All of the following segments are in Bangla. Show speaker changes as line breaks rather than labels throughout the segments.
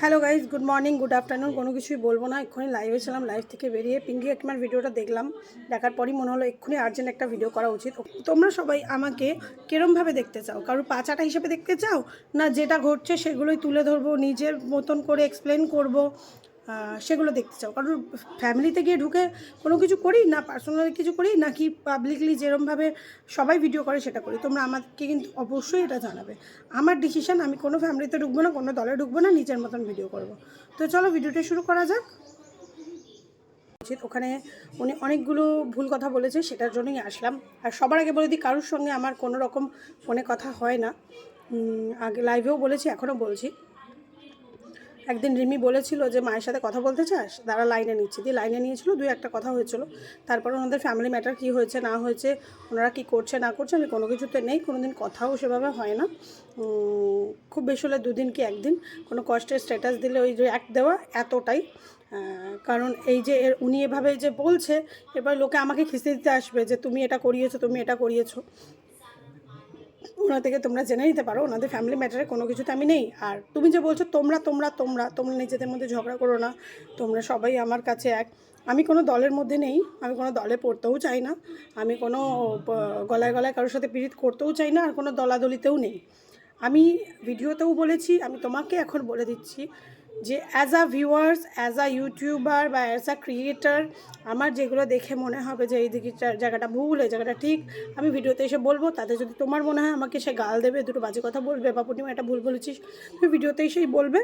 Hello guys good morning good afternoon কোনো কিছুই বলব না। এক্ষুনি লাইভে ছিলাম লাইভ থেকে বেরিয়ে পিঙ্কি একমার ভিডিওটা দেখলাম। দেখার পরই মনে হলো এক্ষুনি আর্জেন্ট একটা ভিডিও করা উচিত। তোমরা সবাই আমাকে কেরমভাবে দেখতে চাও? কারোর পাচাটা হিসেবে দেখতে চাও? না যেটা ঘটছে সেগুলোই তুলে ধরবো, নিজের মতন করে এক্সপ্লেন করব? সেগুলো দেখতে চাও। কারণ ফ্যামিলিতে গিয়ে ঢুকে কোনো কিছু করি, না পার্সোনালি কিছু করি, নাকি পাবলিকলি যেরমভাবে সবাই ভিডিও করে সেটা করি, তোমরা আমাকে কিন্তু অবশ্যই এটা জানাবে। আমার ডিসিশন আমি কোনো ফ্যামিলিতে ঢুকবো না, কোনো দলে ঢুকবো না, নিজের মতন ভিডিও করব। তো চলো ভিডিওটা শুরু করা যাক। ওখানে উনি অনেকগুলো ভুল কথা বলেছে, সেটার জন্যই আসলাম। আর সবার আগে বলে দিই, কারোর সঙ্গে আমার কোনো রকম ফোনে কথা হয় না। আগে লাইভেও বলেছি, এখনও বলছি। একদিন রিমি বলেছিল যে, মায়ের সাথে কথা বলতে চাস? তারা লাইনে নিচ্ছে। দিয়ে লাইনে নিয়েছিল, দুই একটা কথা হয়েছিল। তারপর ওনাদের ফ্যামিলি ম্যাটার কী হয়েছে, না হয়েছে, ওনারা কী করছে, না করছে, আমি কোনো কিছুতে নেই। কোনো দিন কথাও সেভাবে হয় না। খুব বেশি হলে দুদিন কি একদিন? কোনো কষ্টের স্ট্যাটাস দিলে ওই যে অ্যাক্ট দেওয়া এতটাই। কারণ এই যে উনি এভাবে যে বলছে, এবার লোকে আমাকে খিস্তি দিতে আসবে যে, তুমি এটা করিয়েছো, তুমি এটা করিয়েছো। ওনা থেকে তোমরা জেনে নিতে পারো, ওনাদের ফ্যামিলি ম্যাটারে কোনো কিছুতে আমি নেই। আর তুমি যে বলছো তোমরা তোমরা তোমরা তোমরা নিজেদের মধ্যে ঝগড়া করো না, তোমরা সবাই আমার কাছে এক। আমি কোনো দলের মধ্যে নেই, আমি কোনো দলে পড়তেও চাই না, আমি কোনো গলায় গলায় কারোর সাথে পীড়িত করতেও চাই না, আর কোনো দলাদলিতেও নেই। আমি ভিডিওতেও বলেছি, আমি তোমাকে এখন বলে দিচ্ছি যে as a viewers as a YouTuber বা অ্যাজ আ ক্রিয়েটার আমার যেগুলো দেখে মনে হবে যে এই দিকে জায়গাটা ভুল, এই জায়গাটা ঠিক, আমি ভিডিওতে এসে বলব, তাতে যদি তোমার মনে হয় আমাকে সে গাল দেবে, দুটো বাজে কথা বলবে বা পূর্ণিমা এটা ভুল বলেছিস তুমি ভিডিওতে এসেই বলবে।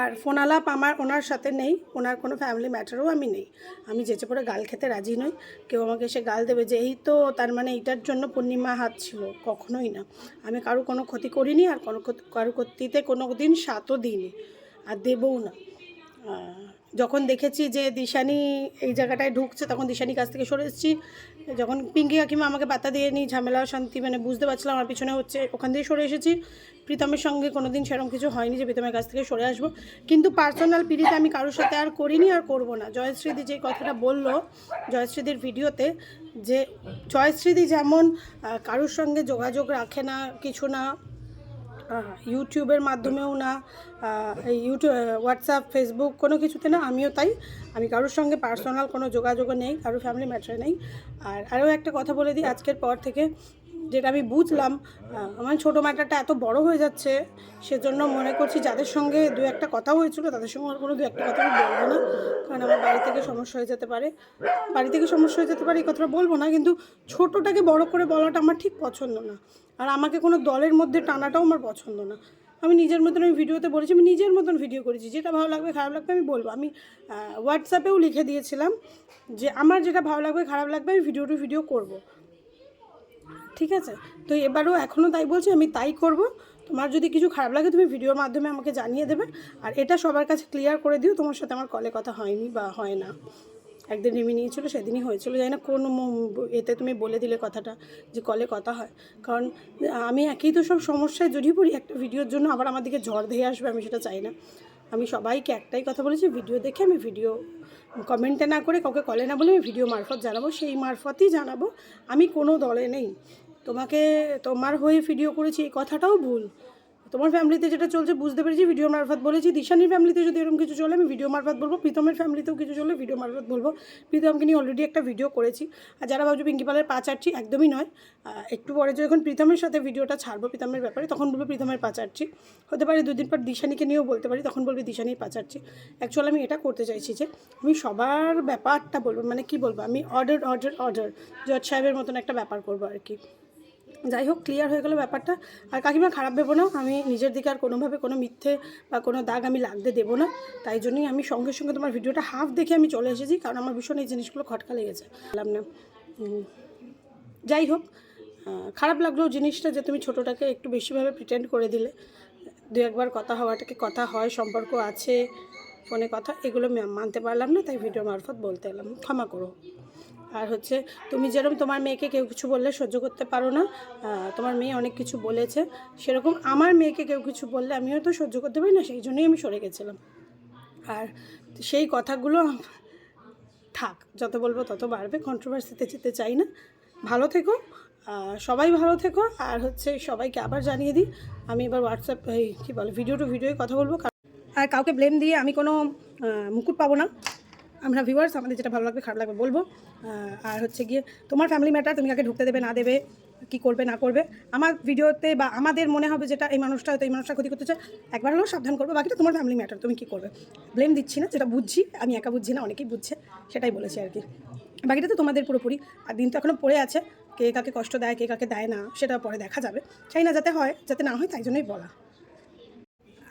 আর ফোন আলাপ আমার ওনার সাথে নেই, ওনার কোনো ফ্যামিলি ম্যাটারও আমি নেই। আমি যেচে পড়ে গাল খেতে রাজি নই। কেউ আমাকে এসে গাল দেবে যে, এই তো তার মানে এইটার জন্য পূর্ণিমা হাত ছিল কখনোই না। আমি কারও কোনো ক্ষতি করিনি আর কোনো কারও ক্ষতিতে কোনো দিন সাতও দিইনি। আর দেবও না। যখন দেখেছি যে দিশানি এই জায়গাটায় ঢুকছে, তখন দিশানি কাছ থেকে সরে এসেছি। যখন পিঙ্কি কাকিমা আমাকে পাতা দিয়ে নি ঝামেলা শান্তি মানে বুঝতে পারছিলাম আমার পিছনে হচ্ছে, ওখান থেকে সরে এসেছি। প্রীতমের সঙ্গে কোনো দিন সেরকম কিছু হয়নি যে প্রীতমের কাছ থেকে সরে আসব। কিন্তু পার্সোনাল পিড়িতে আমি কারোর সাথে আর করিনি আর করব না। জয়শ্রীদি যে কথাটা বলল, জয়শ্রীদির ভিডিওতে, যে জয়শ্রীদি যেমন কারোর সঙ্গে যোগাযোগ রাখে না, কিছু না ইউটিউবের মাধ্যমেও না ইউটিউব হোয়াটসঅ্যাপ, ফেসবুক কোনো কিছুতে না, আমিও তাই। আমি কারোর সঙ্গে পার্সোনাল কোনো যোগাযোগও নেই, কারোর ফ্যামিলি ম্যাটার নেই। আর আরও একটা কথা বলে দিই, আজকের পর থেকে যেটা আমি বুঝলাম আমার ছোটো ম্যাটারটা এত বড় হয়ে যাচ্ছে, সেজন্য মনে করছি যাদের সঙ্গে দু একটা কথা হয়েছিল, তাদের সঙ্গে আর কোনো দু একটা কথা আমি বলব না, কারণ আমার বাড়ি থেকে সমস্যা হয়ে যেতে পারে। বাড়ি থেকে সমস্যা হয়ে যেতে পারে, এই কথাটা বলব না, কিন্তু ছোটোটাকে বড় করে বলাটা আমার ঠিক পছন্দ না। আর আমাকে কোনো দলের মধ্যে টানাটাও আমার পছন্দ না। আমি নিজের মতন আমি ভিডিওতে বলেছি, আমি নিজের মতন ভিডিও করেছি, যেটা ভালো লাগবে, খারাপ লাগবে আমি বলব। আমি হোয়াটসঅ্যাপেও লিখে দিয়েছিলাম যে, আমার যেটা ভালো লাগবে, খারাপ লাগবে আমি ভিডিও টু ভিডিও করব। ঠিক আছে? তো এবারও এখনও তাই বলছি, আমি তাই করব। তোমার যদি কিছু খারাপ লাগে, তুমি ভিডিওর মাধ্যমে আমাকে জানিয়ে দেবে। আর এটা সবার কাছে ক্লিয়ার করে দিও, তোমার সাথে আমার কলে কথা হয়নি বা হয় না। একদিন রিমি নিয়েছিল, সেদিনই হয়েছিল, জানি না কোন এতে তুমি বলে দিলে কথাটা, যে কলে কথা হয়। কারণ, আমি একই তো সব সমস্যায় জড়িয়ে পড়ি, একটা ভিডিওর জন্য আবার আমার দিকে ঝড় ধেয়ে আসবে, আমি সেটা চাই না। আমি সবাইকে একটাই কথা বলেছি, ভিডিও দেখে আমি ভিডিও কমেন্টে না করে, কাউকে কলে না বলে আমি ভিডিও মারফত জানাব, সেই মারফতই জানাব। আমি কোনো দলে নেই। তোমাকে তোমার হয়ে ভিডিও করেছি, এই কথাটাও ভুল। তোমার ফ্যামিলিতে যেটা চলছে বুঝতে পেরেছি ভিডিও মারফত বলেছি। দিশানির ফ্যামিলিতে যদি এরকম কিছু চলে, আমি ভিডিও মারফত বলব। প্রীতমের ফ্যামিলিতেও কিছু চলে ভিডিও মারফত বলব। প্রীতমকে নিয়ে অলরেডি একটা ভিডিও করেছি। আর যারা ভাবছ পিঙ্কি পালের পা চাটছি একদমই নয়। একটু পরে যখন প্রীতমের সাথে ভিডিওটা ছাড়বো প্রীতমের ব্যাপারে, তখন বলব প্রীতমের পা চাটছি হতে পারে দুদিন পর দিশানিকে নিয়েও বলতে পারি, তখন বলবি দিশানির পা চাটছি অ্যাকচুয়ালি আমি এটা করতে চাইছি যে, আমি সবার ব্যাপারটা বলব। মানে কি বলব? আমি অর্ডার অর্ডার অর্ডার জজ সাহেবের মতন একটা ব্যাপার করব আর কি। যাই হোক ক্লিয়ার হয়ে গেল ব্যাপারটা। আর কাকিমা খারাপ ভেবো না, আমি নিজের দিকে আর কোনোভাবে কোনো মিথ্যে বা কোনো দাগ আমি লাগতে দেবো না। তাই জন্যই আমি সঙ্গে সঙ্গে তোমার ভিডিওটা হাফ দেখে আমি চলে এসেছি, কারণ আমার ভীষণ এই জিনিসগুলো খটকা লেগেছে। বললাম না। যাই হোক খারাপ লাগল জিনিসটা যে তুমি ছোটোটাকে একটু বেশিভাবে প্রিটেন্ড করে দিলে। দু একবার কথা হওয়াটাকে কথা হয়, সম্পর্ক আছে, ফোনে কথা, এগুলো মানতে পারলাম না, তাই ভিডিও মারফত বলতে এলাম। ক্ষমা করো। আর হচ্ছে তুমি যেরকম তোমার মেয়েকে কেউ কিছু বললে সহ্য করতে পারো না তোমার মেয়ে অনেক কিছু বলেছে, সেরকম আমার মেয়েকে কেউ কিছু বললে আমিও তো সহ্য করতে পারি না, সেই জন্যই আমি সরে গেছিলাম। আর সেই কথাগুলো থাক, যত বলব তত বাড়বে কন্ট্রোভার্সিতে যেতে চাই না। ভালো থেকো সবাই ভালো থেকো, আর হচ্ছে সবাইকে আবার জানিয়ে দিই, আমি এবার হোয়াটসঅ্যাপ এই কী বলে ভিডিও টু ভিডিওয় কথা বলব আর কাউকে ব্লেম দিয়ে আমি কোনো মুকুট পাবো না। আমরা ভিউয়ার্স আমাদের যেটা ভালো লাগবে, খারাপ লাগবে বলব। আর হচ্ছে গিয়ে, তোমার ফ্যামিলি ম্যাটার তুমি কাকে ঢুকতে দেবে, না দেবে, কি করবে, না করবে। আমার ভিডিওতে বা আমাদের মনে হবে যেটা এই মানুষটা হয়তো এই মানুষটা ক্ষতি করতে চায় একবার হলেও সাবধান করব, বাকিটা তোমার ফ্যামিলি ম্যাটার তুমি কি করবে? ব্লেম দিচ্ছি না, যেটা বুঝছি, আমি একা বুঝছি না, অনেকেই বুঝছে, সেটাই বলেছি আর কি। বাকিটা তো তোমাদের পুরোপুরি, আর দিন তো এখনও পড়ে আছে, কে কাকে কষ্ট দেয়, কে কাকে দেয় না, সেটা পরে দেখা যাবে। চাই না যাতে হয়, যাতে না হয়, তাই জন্যই বলা।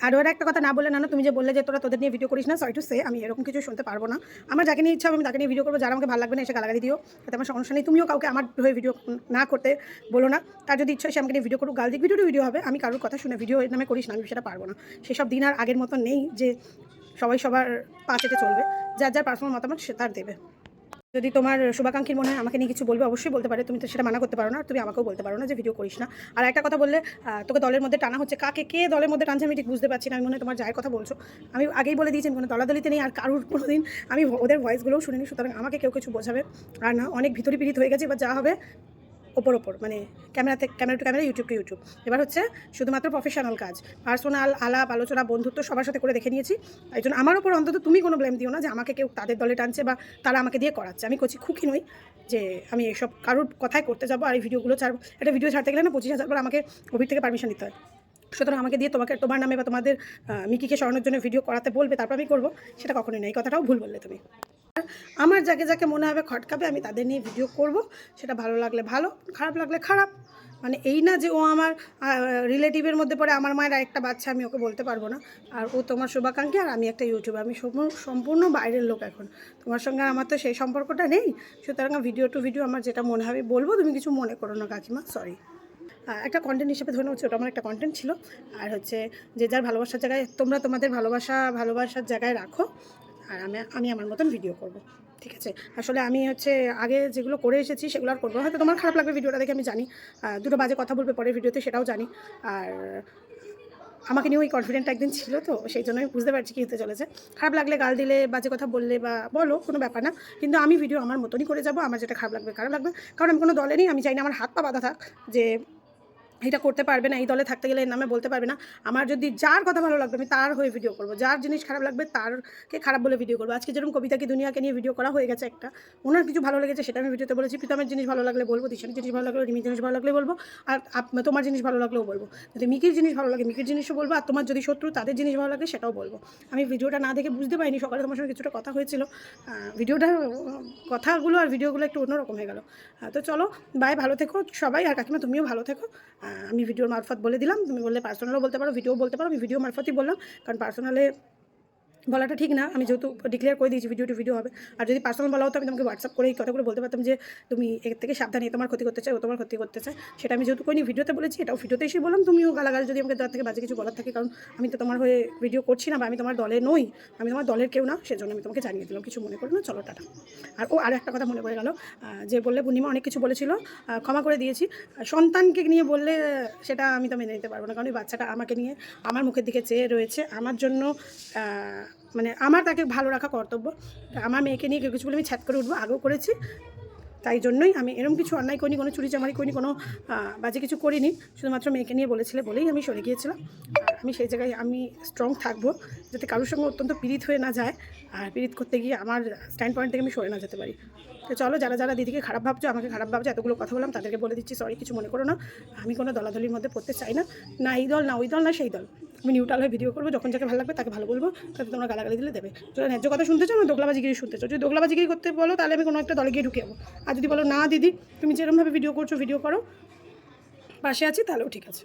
আর ওরা একটা কথা না বলে না তুমি যে বললে যে তোরা তোদের নিয়ে ভিডিও করিস না সরি টু সে আমি এরকম কিছু শুনতে পারব না। আমার যাকে নিয়ে ইচ্ছা আমি তাকে নিয়ে ভিডিও করব, যারা আমাকে ভালো লাগবে না, এসে গালাগালি দিও। তাতে আমার সমস্যা নেই। তুমিও কাউকে আমার হয়ে ভিডিও না করতে বলো না। তার যদি ইচ্ছা সে আমাকে নিয়ে ভিডিও করুক। গাল দিক ভিডিও ভিডিও হবে। আমি কারোর কথা শুনে ভিডিও নামে করিস না, আমি সেটা পারব না। সেসব দিন আর আগের মতো নেই যে সবাই সবার পাঁচেতে চলবে। যার যার পার্সোনাল মতামত, সে তার দেবে। যদি তোমার শুভাকাঙ্ক্ষীর মনে হয় আমাকে নিয়ে কিছু বলবে, অবশ্যই বলতে পারে। তুমি তো সেটা মানা করতে পারো না তুমি আমাকেও বলতে পারো না যে ভিডিও করিস না। আর একটা কথা বললে তোকে দলের মধ্যে টানা হচ্ছে। কাকে, কে দলের মধ্যে টানছে আমি ঠিক বুঝতে পারছি না। আমি মনে হয় তোমার যায় কথা বলছো। আমি আগেই বলে দিয়েছি কোনো দলাদলিতে নেই, আর কারোর কোনো দিন আমি ওদের ভয়েসগুলোও শুনিনি, সুতরাং আমাকে কেউ কিছু বোঝাবে। আর না, অনেক ভিতরি পিড়িত হয়ে গেছে, বা যা হবে ওপর ওপর মানে ক্যামেরা থেকে camera to camera YouTube to YouTube এবার হচ্ছে শুধুমাত্র প্রফেশনাল কাজ। পার্সোনাল আলাপ, আলোচনা, বন্ধুত্ব সবার সাথে করে দেখে নিয়েছি। এই জন্য আমার ওপর অন্তত তুমি কোনো ব্লেম দিও না যে আমাকে কেউ তাদের দলে টানছে বা তারা আমাকে দিয়ে করাচ্ছে। আমি করছি খুকি নই যে আমি এসব কারোর কথাই করতে যাব আর এই ভিডিওগুলো ছাড়বো। একটা ভিডিও ছাড়তে গেলে না পঁচিশ হাজার পর আমাকে কোভিড থেকে পারমিশন দিতে হয়। সুতরাং আমাকে দিয়ে তোমাকে তোমার নামে বা তোমাদের মিকিকে সরানোর জন্য ভিডিও করাতে বলবে, তারপর আমি করব। সেটা কখনোই নেই কথাটাও ভুল বললে তুমি। আমার যাকে যাকে মনে হবে খটকাবে, আমি তাদের নিয়ে ভিডিও করব। সেটা ভালো লাগলে ভালো, খারাপ লাগলে খারাপ। মানে এই না যে ও আমার রিলেটিভের মধ্যে পড়ে আমার মায়ের আরেকটা বাচ্চা, আমি ওকে বলতে পারব না। আর ও তোমার শুভাকাঙ্ক্ষী, আর আমি একটা ইউটিউবার আমি সম্পূর্ণ বাইরের লোক এখন। তোমার সঙ্গে আমার তো সেই সম্পর্কটা নেই। সুতরাং ভিডিও টু ভিডিও আমার যেটা মনে হবে বলব, তুমি কিছু মনে করো না কাকিমা সরি একটা কন্টেন্ট হিসেবে ধরে হচ্ছে ওটা আমার একটা কন্টেন্ট ছিল। আর হচ্ছে যে যার ভালোবাসার জায়গায় তোমরা তোমাদের ভালোবাসা, ভালোবাসার জায়গায় রাখো। আর আমি আমি আমার মতন ভিডিও করব। ঠিক আছে? আসলে আমি হচ্ছে আগে যেগুলো করে এসেছি সেগুলো আর করব হয়তো তোমার খারাপ লাগবে ভিডিওটা দেখে আমি জানি। দুটো বাজে কথা বলবে পরের ভিডিওতে সেটাও জানি। আর আমাকে নিয়ে ওই কনফিডেন্ট একদিন ছিল তো, সেই জন্য আমি বুঝতে পারছি কী হতে চলেছে। খারাপ লাগলে গাল দিলে, বাজে কথা বললে বা বলো, কোনো ব্যাপার না। কিন্তু আমি ভিডিও আমার মতনই করে যাব। আমার যেটা খারাপ লাগবে খারাপ লাগবে। কারণ আমি কোনো দলে নেই, আমি চাই না আমার হাত পা বাঁধা থাক। যে এটা করতে পারবে না, এই দলে থাকতে গেলে এর নামে বলতে পারবে না। আমার যদি যার কথা ভালো লাগবে, আমি তার হয়ে ভিডিও করব। যার জিনিস খারাপ লাগবে, তারকে খারাপ বলে ভিডিও করব। আজকে যেরকম কবিতাকে, দুনিয়াকে নিয়ে ভিডিও করা হয়ে গেছে একটা, ওনার কিছু ভালো লেগেছে সেটা আমি ভিডিওতে বলেছি। প্রীতমের জিনিস ভালো লাগলে বলব দিশানের জিনিস ভালো লাগলে, রিমির জিনিস ভালো লাগলে বলব, আর তোমার জিনিস ভালো লাগলেও বলব। যদি মিকির জিনিস ভালো লাগে, মিকির জিনিসও বলব, আর তোমার যদি শত্রু তাদের জিনিস ভালো লাগে সেটাও বলব। আমি ভিডিওটা না দেখে বুঝতে পারিনি, সকালে তোমার সঙ্গে কিছুটা কথা হয়েছিল। ভিডিওটা কথাগুলো আর ভিডিওগুলো একটু অন্যরকম হয়ে গেল। তো চলো বাই ভালো থেকো সবাই, আর কাকিমা, তুমিও ভালো থেকো। আমি ভিডিওর মারফত বলে দিলাম। তুমি বললে পার্সোনালও বলতে পারো ভিডিও বলতে পারো, আমি ভিডিও মারফতই বললাম। কারণ পার্সোনালে বলাটা ঠিক না। আমি যেহেতু ডিক্লেয়ার করে দিয়েছি ভিডিও টু ভিডিও হবে। আর যদি পার্সোনাল বলা হতো, আমি তোমাকে হোয়াটসঅ্যাপ করে এই কথাগুলো বলতে পারতাম যে, তুমি এর থেকে সাবধানে তোমার ক্ষতি করতে চাই ও তোমার ক্ষতি করতে চাই সেটা আমি যেহেতু করিনি ভিডিওতে বলেছি, এটাও ভিডিওতে এসে বললাম, তুমিও গালাগাল যদি আমাকে তার থেকে বাজে কিছু বলার থাকে, কারণ আমি তো তোমার হয়ে ভিডিও করছি না বা আমি তোমার দলে নই, আমি তোমার দলের কেউ না, সেজন্য আমি তোমাকে জানিয়ে দিলাম, কিছু মনে করো না, চলো টাটা। আর ও আর একটা কথা মনে পড়ে গেল যে বললে পূর্ণিমা অনেক কিছু বলেছিল ক্ষমা করে দিয়েছি। সন্তানকে নিয়ে বললে সেটা আমি তো মেনে নিতে পারব না, কারণ ওই বাচ্চাটা আমাকে নিয়ে আমার মুখের দিকে চেয়ে রয়েছে। আমার জন্য মানে আমার তাকে ভালো রাখা কর্তব্য। আমার মেয়েকে নিয়ে কেউ কিছু বলে আমি ছ্যাত করে উঠবো, আগেও করেছি। তাই জন্যই আমি এরকম কিছু অন্যায় করিনি, কোনো চুরি চামারি করিনি, কোনো বাজে কিছু করিনি। শুধুমাত্র মেয়েকে নিয়ে বলেছিলে বলেই আমি সরে গিয়েছিলাম। আমি সেই জায়গায় আমি স্ট্রং থাকব, যাতে কারোর সঙ্গে অত্যন্ত পীড়িত হয়ে না যায়। আর পীড়িত করতে গিয়ে আমার স্ট্যান্ড পয়েন্ট থেকে আমি সরে না যেতে পারি। তো চলো, যারা যারা দিদিকে খারাপ ভাবছ, আমাকে খারাপ ভাবছ, এতগুলো কথা বললাম, তাদেরকে বলে দিচ্ছি সরি কিছু মনে করো না। আমি কোনো দলাদলির মধ্যে পড়তে চাই না। না এই দল, না ওই দল, না সেই দল। আমি নিউট্রাল হয়ে ভিডিও করব, যখন যাকে ভালো লাগবে তাকে ভালো বলব, তাতে তোমরা গালাগালি দিলে দেবে। যদি ন্যায্য কথা শুনতে চাও না দোকলাবাজিগিরি শুনতে চাও। যদি দোকলাবাজিগিরি করতে বলো, তাহলে আমি কোনো একটা দলে গিয়ে ঢুকে যাব আর যদি বলো, না, দিদি, তুমি যেরকমভাবে ভিডিও করছ ভিডিও করো। পাশে আছি, তাহলেও ঠিক আছে।